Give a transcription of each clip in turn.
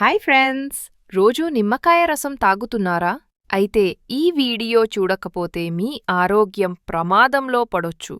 Hi friends. రోజూ నిమ్మకాయ రసం తాగుతున్నారా? అయితే ఈ వీడియో చూడకపోతే మీ ఆరోగ్యం ప్రమాదంలో పడొచ్చు.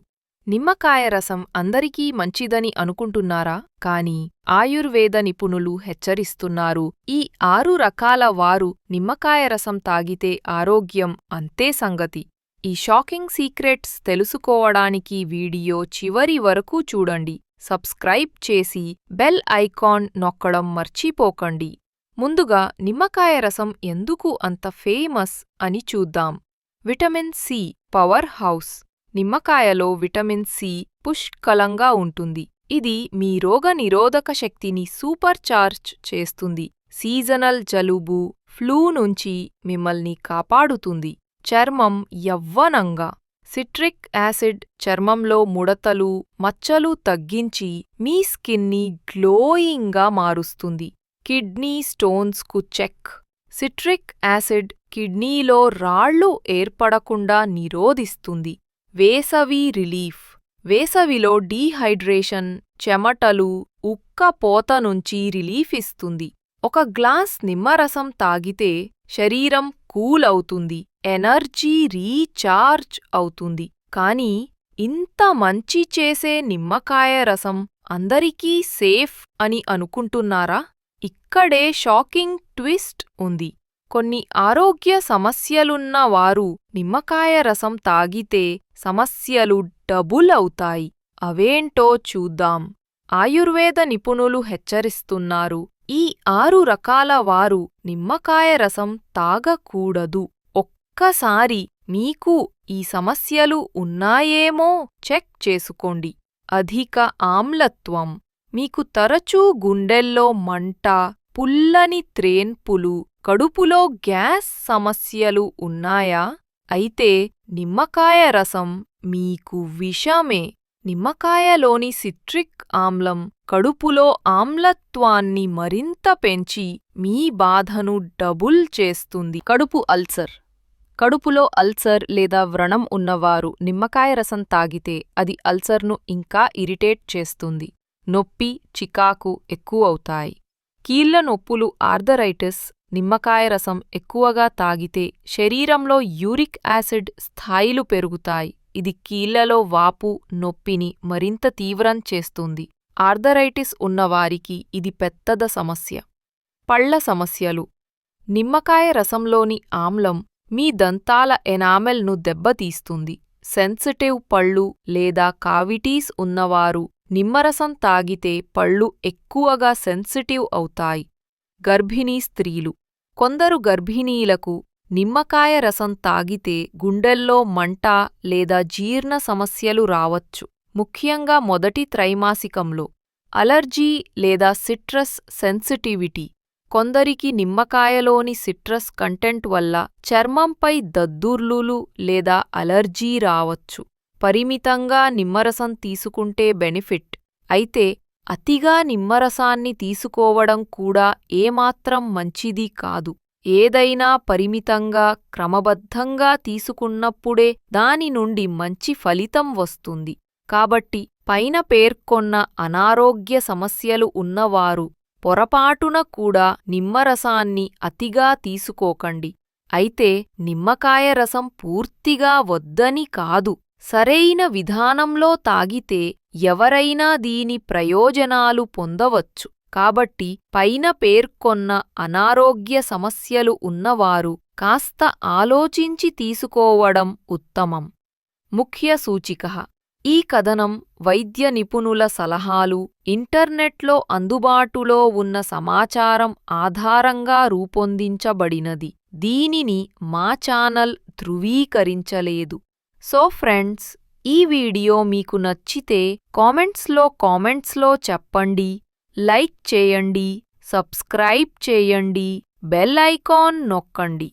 నిమ్మకాయ రసం అందరికీ మంచిదని అనుకుంటున్నారా? కానీ ఆయుర్వేద నిపుణులు హెచ్చరిస్తున్నారు ఈ ఆరు రకాల వారు నిమ్మకాయ రసం తాగితే ఆరోగ్యం అంతే సంగతి. ఈ షాకింగ్ సీక్రెట్స్ తెలుసుకోవడానికి వీడియో చివరి వరకు చూడండి. సబ్స్క్రైబ్ చేసి బెల్ ఐకాన్ నొక్కడం మర్చిపోకండి. ముందుగా నిమ్మకాయ రసం ఎందుకు అంత ఫేమస్ అని చూద్దాం. Vitamin C powerhouse. నిమ్మకాయలో vitamin C పుష్కలంగా ఉంటుంది. ఇది మీ రోగనిరోధక శక్తిని సూపర్ చార్జ్ చేస్తుంది. సీజనల్ జలుబు ఫ్లూ నుంచి మిమ్మల్ని కాపాడుతుంది. చర్మం యవ్వనంగా. సిట్రిక్ యాసిడ్ చర్మంలో ముడతలు మచ్చలు తగ్గించి మీ స్కిన్ని గ్లోయింగ్గా మారుస్తుంది. కిడ్నీ స్టోన్స్కు చెక్. సిట్రిక్ యాసిడ్ కిడ్నీలో రాళ్ళు ఏర్పడకుండా నిరోధిస్తుంది. వేసవి రిలీఫ్. వేసవిలో డీహైడ్రేషన్ చెమటలు ఉక్కపోత నుంచి రిలీఫ్ ఇస్తుంది. ఒక గ్లాస్ నిమ్మరసం తాగితే శరీరం కూల్ అవుతుంది. ఎనర్జీ రీచార్జ్ అవుతుంది. కానీ ఇంత మంచి చేసే నిమ్మకాయ రసం అందరికీ సేఫ్ అని అనుకుంటున్నారా? ఇక్కడే షాకింగ్ ట్విస్ట్ ఉంది. కొన్ని ఆరోగ్య సమస్యలున్న వారు నిమ్మకాయ రసం తాగితే సమస్యలు డబుల్ అవుతాయి. అవేంటో చూద్దాం. ఆయుర్వేద నిపుణులు హెచ్చరిస్తున్నారు. ఈ ఆరు రకాల వారు నిమ్మకాయ రసం తాగకూడదు. ఒక్కసారి మీకు ఈ సమస్యలు ఉన్నాయేమో చెక్ చేసుకోండి. అధిక ఆమ్లత్వం. మీకు తరచూ గుండెల్లో మంట పుల్లని త్రేన్పులు కడుపులో గ్యాస్ సమస్యలు ఉన్నాయా? అయితే నిమ్మకాయ రసం మీకు విషమే. నిమ్మకాయలోని సిట్రిక్ ఆమ్లం కడుపులో ఆమ్లత్వాన్ని మరింత పెంచి మీ బాధను డబుల్ చేస్తుంది. కడుపు అల్సర్. కడుపులో అల్సర్ లేదా వ్రణం ఉన్నవారు నిమ్మకాయ రసం తాగితే అది అల్సర్ను ఇంకా ఇరిటేట్ చేస్తుంది. నొప్పి చికాకు ఎక్కువవుతాయి. కీళ్ళ నొప్పులు ఆర్థరైటిస్ నిమ్మకాయ రసం ఎక్కువగా తాగితే శరీరంలో యూరిక్ యాసిడ్ స్థాయిలు పెరుగుతాయి. ఇది కీళ్ళలో వాపు నొప్పిని మరింత తీవ్రం చేస్తుంది. ఆర్థరైటిస్ ఉన్నవారికి ఇది పెద్దద సమస్య. పళ్ళ సమస్యలు. నిమ్మకాయ రసంలోని ఆమ్లం మీ దంతాల ఎనామెల్ను దెబ్బతీస్తుంది సెన్సిటివ్ పళ్ళు లేదా కావిటీస్ ఉన్నవారు నిమ్మరసం తాగితే పళ్ళు ఎక్కువగా సెన్సిటివ్ అవుతాయి. గర్భిణీ స్త్రీలు. కొందరు గర్భిణీలకు నిమ్మకాయ రసం తాగితే గుండెల్లో మంట లేదా జీర్ణ సమస్యలు రావచ్చు. ముఖ్యంగా మొదటి త్రైమాసికంలో. అలర్జీ లేదా సిట్రస్ సెన్సిటివిటీ. కొందరికి నిమ్మకాయలోని సిట్రస్ కంటెంట్ వల్ల చర్మంపై దద్దుర్లులు లేదా అలర్జీ రావచ్చు. పరిమితంగా నిమ్మరసం తీసుకుంటే బెనిఫిట్. అయితే అతిగా నిమ్మరసాన్ని తీసుకోవడం కూడా ఏమాత్రం మంచిది కాదు. ఏదైనా పరిమితంగా క్రమబద్ధంగా తీసుకున్నప్పుడే దాని నుండి మంచి ఫలితం వస్తుంది. కాబట్టి పైన పేర్కొన్న అనారోగ్య సమస్యలు ఉన్నవారు పొరపాటున కూడా నిమ్మరసాన్ని అతిగా తీసుకోకండి. అయితే నిమ్మకాయ రసం పూర్తిగా వద్దని కాదు. సరైన విధానంలో తాగితే ఎవరైనా దీని ప్రయోజనాలు పొందవచ్చు. కాబట్టి పైన పేర్కొన్న అనారోగ్య సమస్యలు ఉన్నవారు కాస్త ఆలోచించి తీసుకోవడం ఉత్తమం. ముఖ్య సూచిక ఈ కథనం వైద్య నిపుణుల సలహాలు ఇంటర్నెట్లో అందుబాటులో ఉన్న సమాచారం ఆధారంగా రూపొందించబడినది. దీనిని మా ఛానల్ ధృవీకరించలేదు. సో ఫ్రెండ్స్ ఈ వీడియో మీకు నచ్చితే కామెంట్స్లో కామెంట్స్లో చెప్పండి లైక్ చేయండి సబ్స్క్రైబ్ చేయండి బెల్ ఐకాన్ నొక్కండి.